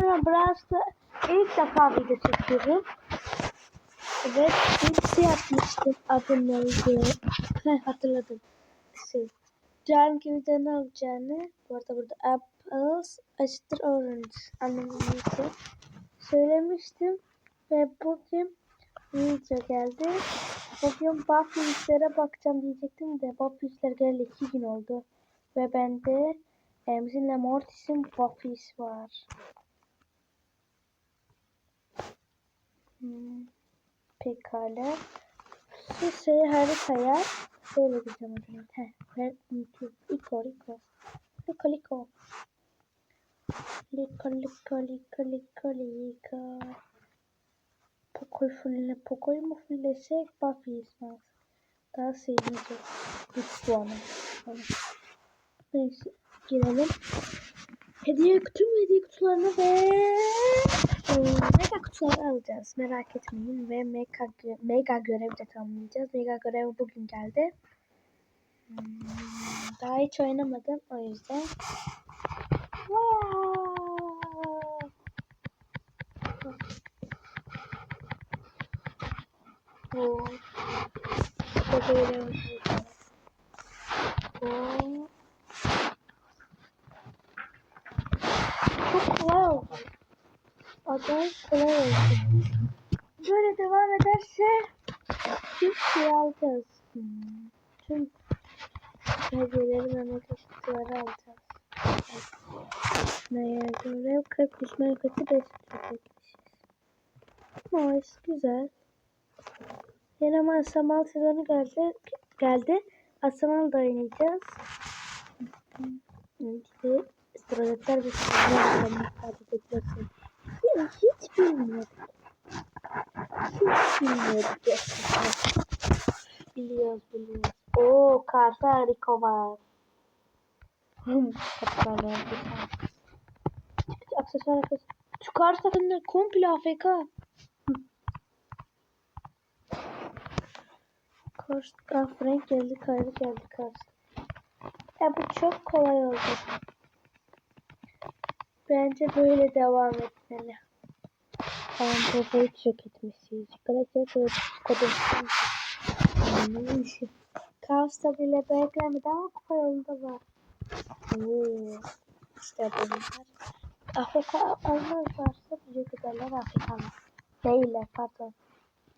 Sonra Brows'ta ilk defa video çekiyorum. Evet, bir şey yapmıştım. Adı neydi? Hatırladım. Şey, Canki video ne olacağını. Bu arada burada apples eşittir orange anlamını söylemiştim. Ve bugün video geldi. Bugün Buffy'lere bakacağım diyecektim de Buffy'ler geldi iki gün oldu. Ve bende Emzin'le Mortis'in Buffy's var. Pekala. Şu şey haritaya şöyle diyeceğim adını. Heh, ver, YouTube. Liko, Liko. Liko, Liko. Liko, Liko, Liko, Liko, Liko. Pocoy fulle, Pocoy mu fullesek Buffy's mi alsak? Daha. Güçlü ama. Tamam. Neyse girelim. Hediye tüm hediye kutularını ve mega kutuları alacağız. Merak etmeyin ve mega, mega görev de tamamlayacağız. Mega görev bugün geldi. Hmm, Daha hiç oynamadım o yüzden. Bu. Böyle. Bu. Çok kolay oldu. Acayip kolay oldu. Böyle devam ederse tüm şey alacağız. Hmm. Tüm hediyeleri Mehmet Işıkçıları alacağız. Neye göre 43 menfeti 5 çekmişiz. Nice, güzel. Yeni ama Asamal sezonu geldi. geldi. Asamal da oynayacağız. İşte Straletler ve Straletler ifade ediyorsun. Hiç bilmiyordum. Hiç bilmiyorduk gerçekten. Biliyoruz biliyoruz. Oo karşı harika var. Aksesuar aksesuar. Şu karşı takımda komple AFK. Karşı ah, Frank geldi, Kaydı geldi karşı. Ya bu çok kolay oldu. Bence böyle devam etmeli. Tamam profili çok etmişiz. Kılıç kodum. Ne işi? Kaos'ta bile beklemedi ama kupa yolunda var. Oo. İşte bunlar. Afrika olmaz varsa büyük ederler Afrikalı. Değiller pardon.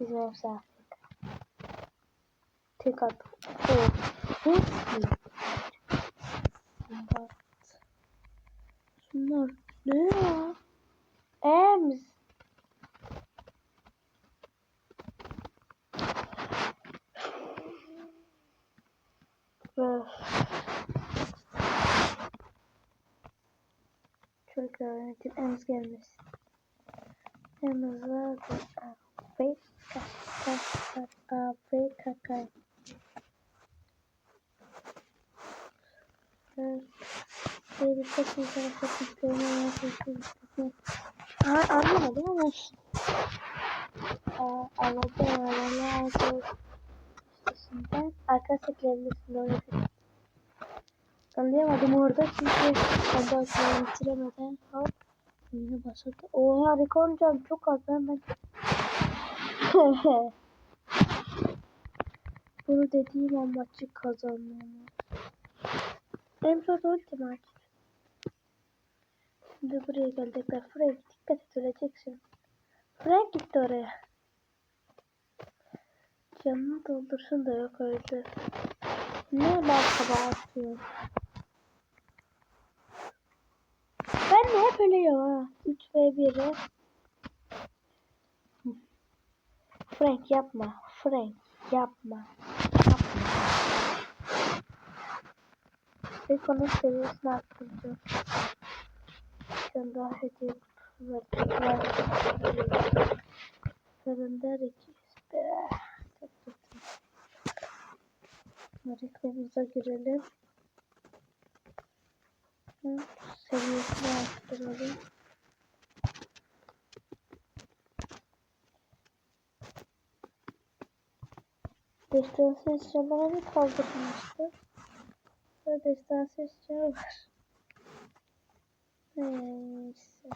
Bizim hepsi Afrika. Tek at. Oo. Bak. Şunlar ne ya? Ems. Öf. Çocuklar yönetim Ems gelmesin. Ems da Afrika Afrika kakar. Evet. Şey bir çok insan çok istiyorum. Aa, anlamadım ama Aa, anladım anlamadım. İşte arkadaşlar kelimesini oynadım. Anlayamadım orada çünkü ben de aklımı bitiremeden hop oyunu başladı. Oha harika oynayacağım çok az ben ben. Bunu dediğim an maçı kazanmam. En zor ulti maç. Şimdi buraya gelecekler. Frank dikkat et. Frank gitti oraya. Canını doldursun da yok öldü. Ne bal kabağı atıyor. Ben de hep ölüyorum ha. 3 ve 1'e. Frank yapma. Frank yapma. Yapma. İlk onun seviyesini arttıracağım. Şu daha hediye Çok kötü. Reklamımıza girelim. Seviyesini arttıralım. Destansı eşyalarını kaldırmıştı. Destansı eşya var. Neyse.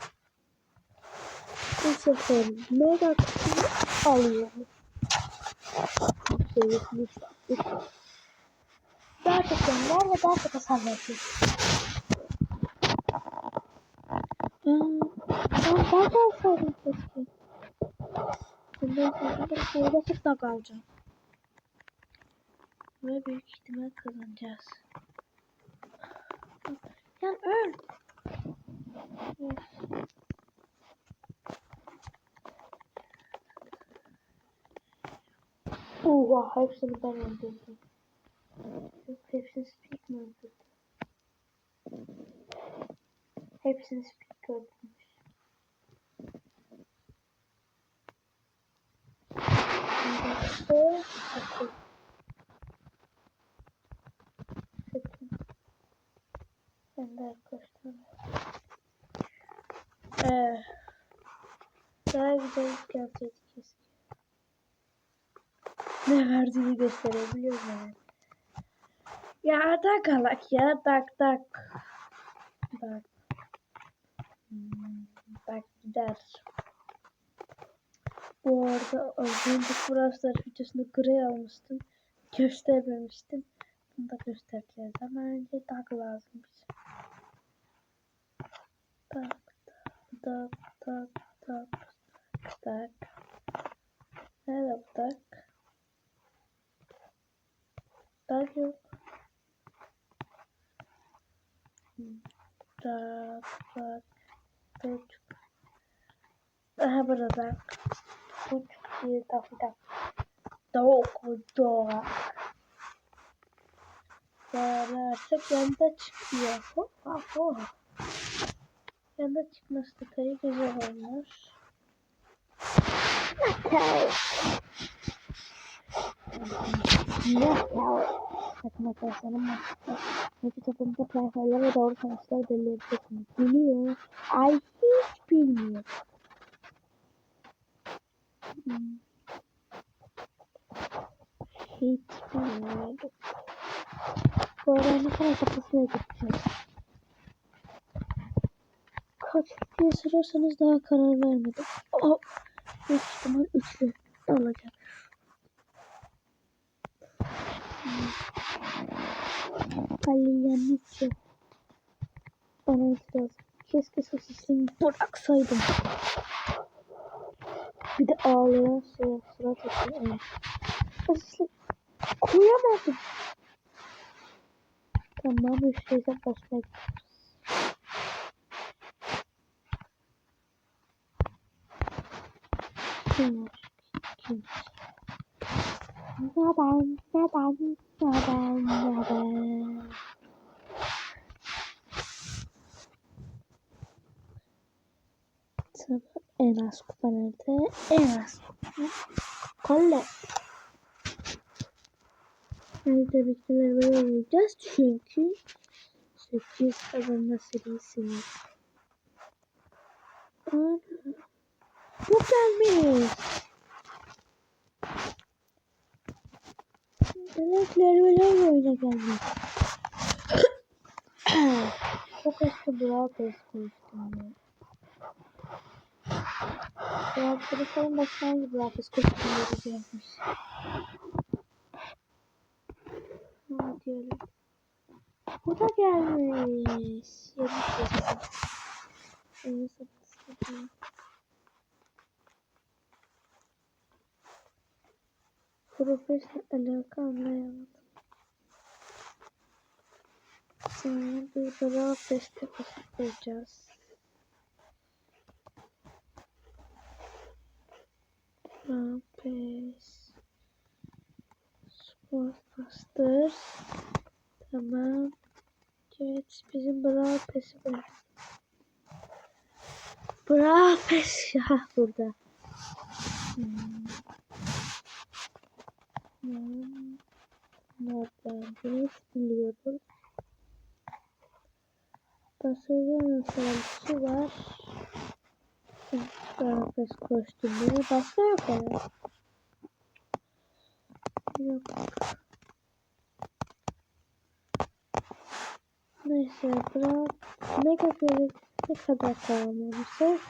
Sefer mega kutuyu alıyorum. Seviyesini yükselttik. Daha çok gönder ve daha çok hasar veriyor. Hmm, ben daha da alsaydım keşke. Bundan sonra da şurada sıkla kalacağım. Ve büyük ihtimal kazanacağız. Yani öl. Of. Oha hepsini ben öldürdüm. Hepsini speak mi öldürdü? Hepsini speak öldürmüş. Ben de arkadaşlar. Ee, daha güzel keşke. Ne verdiğini gösterebiliyor muyum? Ya tak alak ya tak tak. Bak. Hmm, bak gider. Bu arada az önce Frostlar videosunda grey almıştım. Göstermemiştim. Bunu da göstereceğiz ama önce tak lazım. Tak tak tak tak tak tak. Nerede bu tak? Tak tak tak. Aha burada tak. Uç bir tak tak. Tavuk dog. Zararsak yanda çıkıyor. Hop hop hop. Yanda çıkması da tabii güzel olmuş. Knockout. Knockout. Takım arkadaşlarım maçta. Peki toplumda playfaylar ve doğru sonuçlar belli edeceksiniz. Biliyor. Ay hiç bilmiyor. Hmm. Hiç bilmiyordum. Bu arada ne kadar kafasına gideceğim. Kaç diye sorarsanız daha karar vermedim. Oh, büyük ihtimal üçlü olacak. Kalyanitse. Bana itiraz. Keşke sosisini bıraksaydım. Bir de ağlayan şey sıra tutuyor. Evet. Koyamadım. Tamam, üçlüyse başka gidiyoruz. Kim var? Kim? Neden? Neden? Neden? Neden? Tabii en az kupa nerede? En az kupa. Kolle. Yani tabii ki böyle olacağız çünkü 8 kazanma serisini. Bu gelmiş. Melekler böyle oyuna gelmiş. Çok eski Brawl Pass koymuştum ya. Brawl Pass'ın hangi Brawl Pass kostümleri gelmiş. Ha diyelim. Bu da gelmiş. Yeni kostüm. Yeni kostüm. Profesle alaka anlayamadım. Bir daha testi koyacağız. Rampes. Sportmasters. Tamam. Evet bizim Brawl Pass'i var. Brawl Pass ya burada. Hmm. Hmm. Nereden biz biliyoruz. Barcelona sarısı var. Kıyafet kostümleri başka yok yani. Yok. Neyse bırak. Mega Fairy ne kadar tamamlamışız?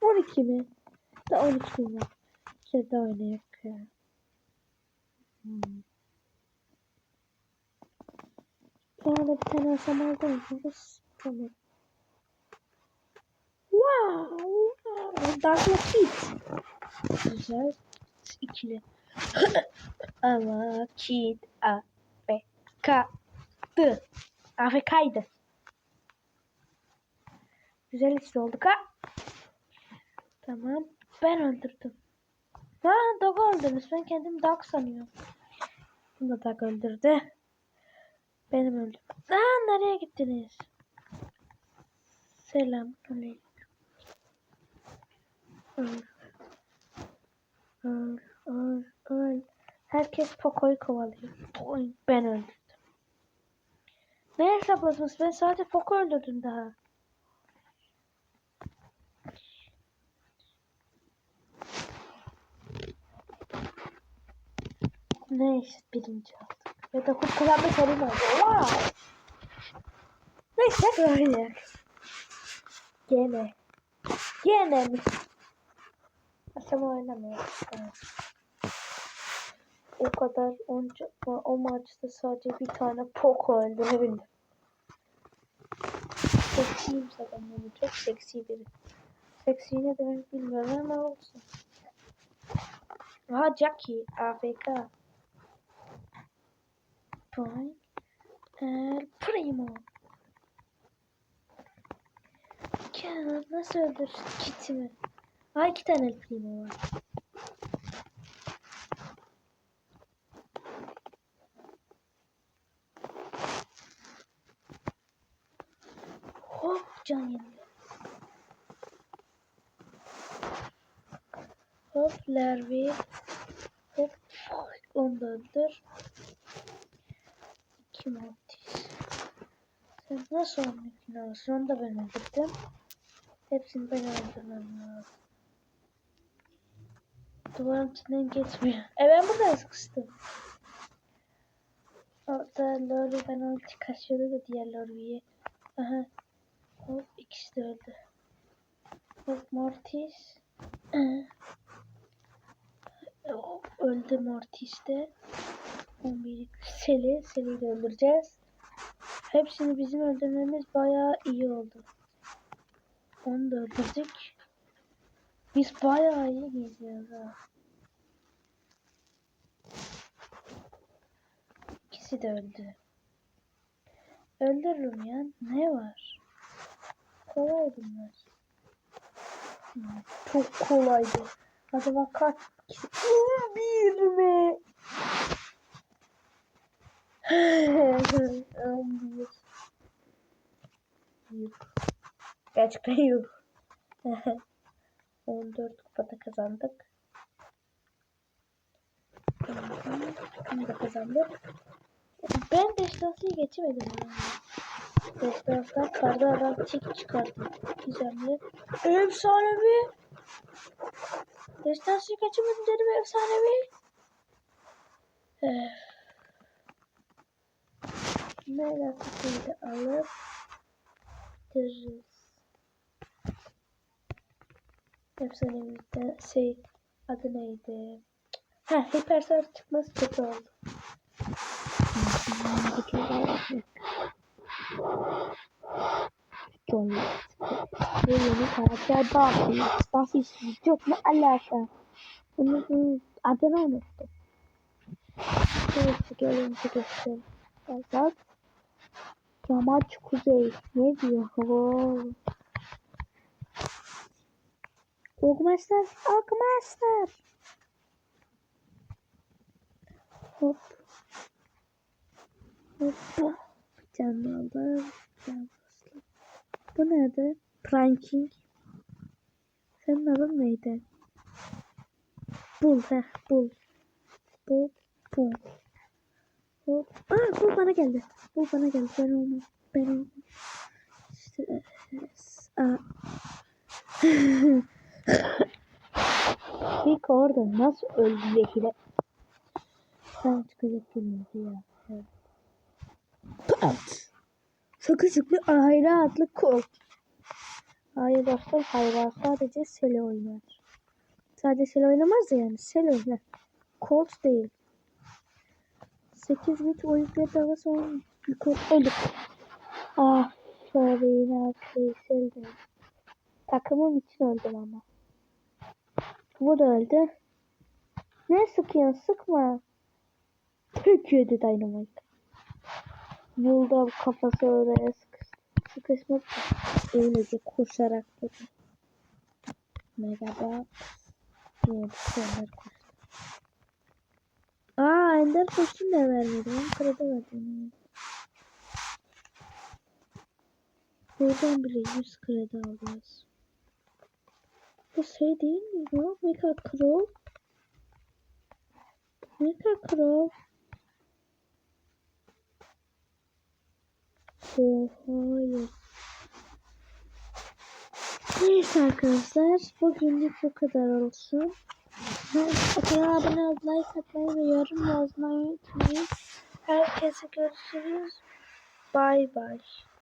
12 mi? Da 13 bin var. Şöyle de oynayak ya. Hmm. Sonra bir tane aşamalı oynuyoruz. Tamam. Wow! wow. Darkla Kit. Güzel. İkili. Ama Kit A F K D AFK'ydı. Güzel işte olduk ha. Tamam. Ben öldürdüm. Ha Dog öldürmüş. Ben kendimi Dog sanıyorum. Bunu da öldürdü. Benim öldüm. Aa nereye gittiniz? Selam. Aleyküm. Herkes Poco'yu kovalıyor. Ben öldürdüm. Ne hesapladınız? Ben sadece Poco öldürdüm daha. Neyse birinci aldık. Da hukuk kullanma sorun oldu. Wow. Neyse böyle. Gene. Gene mi? Oynamıyor. Evet. O kadar onca, o maçta sadece bir tane Poco öldürebildim. Seksiyim zaten yani çok seksi biri. Seksi ne demek bilmiyorum ama olsun. Aha Jackie AFK. Point El Primo. Ya nasıl öldür kitimi? Aa iki tane El Primo var. Hop can yenile. Hop Lervi. Hop onu da öldür. Kim? Sen nasıl onun finalısın? Onu da ben öldürdüm. Hepsini ben öldürmem lazım. Duvarın içinden geçmiyor. E ben burada sıkıştım. Orada Lori ben ulti kaçıyordu da diğer Lori'yi. Aha. Hop ikisi de öldü. Hop Mortis. Hop, öldü Mortis de. 11 Seli. Seli'yi de öldüreceğiz. Hepsini bizim öldürmemiz bayağı iyi oldu. Onu da öldürdük. Biz bayağı iyi geziyoruz ha. İkisi de öldü. Öldürürüm ya. Ne var? Kolay bunlar. Hmm, Çok kolaydı. Acaba kaç kişi? Bir mi? Bir. Yok. Gerçekten yok. 14 kupada kazandık. Bunu da kazandık. Ben Destansı'yı geçemedim yani. Destans'tan karda adam çek çıkardım. Gizemli. Efsanevi. Destansı'yı geçemedim dedim efsanevi. Eh. Merak kutuyu alıp bitiririz. Efsanemizde şey adı neydi? Ha hipersar çıkması kötü oldu. John Ve yeni karakter Buffy. Buffy çok ne alaka? Bunun adını unuttum. Evet, görüntü göster. Azat. Yamaç Kuzey. Ne diyor? Wow. Ogmaster, Ogmaster. Hop. Hop. Canlı aldım. Can baslı. Bu nerede? Pranking. Senin adın neydi? Bul, heh, bul. Bul, bul. Hop. Aa, bul bana geldi. Bul bana geldi. Ben onu, ben onu. İşte, aa. İlk orada nasıl öldü Zekile? Sen çıkacak gülmedi ya. Pat. Sıkışıklı adlı kol. Hayır dostum hayır sadece Sele oynar. Sadece Sele oynamaz da yani Sele oynar. Colt değil. 8 bit oyuncuya daha sonra yukarı ölüp. Ah sorry Veysel de. Takımım için öldüm ama. Bu da öldü. Ne sıkıyorsun sıkma. Pek yedi Dynamite. Yolda kafası oraya sıkış, sıkışmak öylece koşarak dedi. Merhaba. Diye bir şeyler koştu. Aa Ender kostüm de vermedi. Ben kredi verdim. Buradan bile 100 kredi alacağız. Bu şey değil mi bu? Mega Crow. Mega Crow. Oh, hayır. Neyse arkadaşlar. Bugünlük bu kadar olsun. Kanala abone olup like atmayı ve yorum yazmayı unutmayın. Herkese görüşürüz. Bay bay.